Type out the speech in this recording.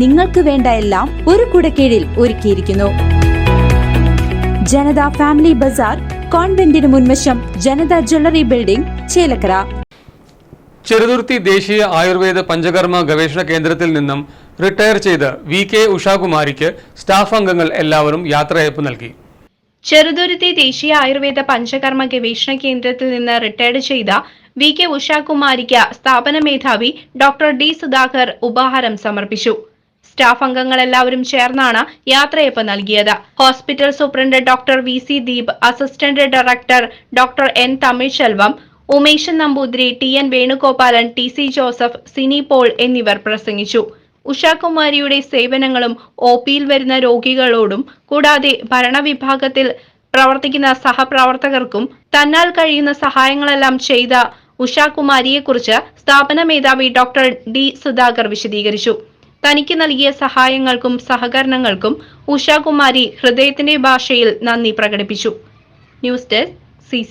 നിങ്ങൾക്ക് വേണ്ട എല്ലാം ഒരു കുടക്കീഴിൽ ഒരുക്കിയിരിക്കുന്നു. ജനത ഫാമിലി ബസാർ കോൺവെന്റിന് മുൻവശം ജനത ജ്വല്ലറി ബിൽഡിംഗ് ചേലക്കര. ചെറുതുരുത്തി ദേശീയ ആയുർവേദ പഞ്ചകർമ്മ ഗവേഷണ കേന്ദ്രത്തിൽ നിന്നും റിട്ടയർ ചെയ്ത് വി കെ ഉഷാകുമാരിക്ക് സ്റ്റാഫ് അംഗങ്ങൾ എല്ലാവരും യാത്രയയപ്പ് നൽകി. ചെറുതുരുത്തി ദേശീയ ആയുർവേദ പഞ്ചകർമ്മ ഗവേഷണ കേന്ദ്രത്തിൽ നിന്ന് റിട്ടയർഡ് ചെയ്ത വി കെ ഉഷാകുമാരിക്ക് സ്ഥാപന മേധാവി ഡോക്ടർ ഡി സുധാകർ ഉപഹാരം സമർപ്പിച്ചു. സ്റ്റാഫ് അംഗങ്ങൾ എല്ലാവരും ചേർന്നാണ് യാത്രയപ്പ് നൽകിയത്. Hospital superintendent doctor V C Deep assistant director doctor N Tamilselvam Umeshan Namboothiri T N Venugopalan T C Joseph Sini Paul എന്നിവർ പ്രസംഗിച്ചു. ഉഷാകുമാരിയുടെ സേവനങ്ങളും ഒ പിയിൽ വരുന്ന രോഗികളോടും കൂടാതെ ഭരണവിഭാഗത്തിൽ പ്രവർത്തിക്കുന്ന സഹപ്രവർത്തകർക്കും തന്നാൽ കഴിയുന്ന സഹായങ്ങളെല്ലാം ചെയ്ത ഉഷാകുമാരിയെക്കുറിച്ച് സ്ഥാപന മേധാവി ഡോക്ടർ ഡി സുധാകർ വിശദീകരിച്ചു. തനിക്ക് നൽകിയ സഹായങ്ങൾക്കും സഹകരണങ്ങൾക്കും ഉഷാകുമാരി ഹൃദയത്തിന്റെ ഭാഷയിൽ നന്ദി പ്രകടിപ്പിച്ചു. News desk C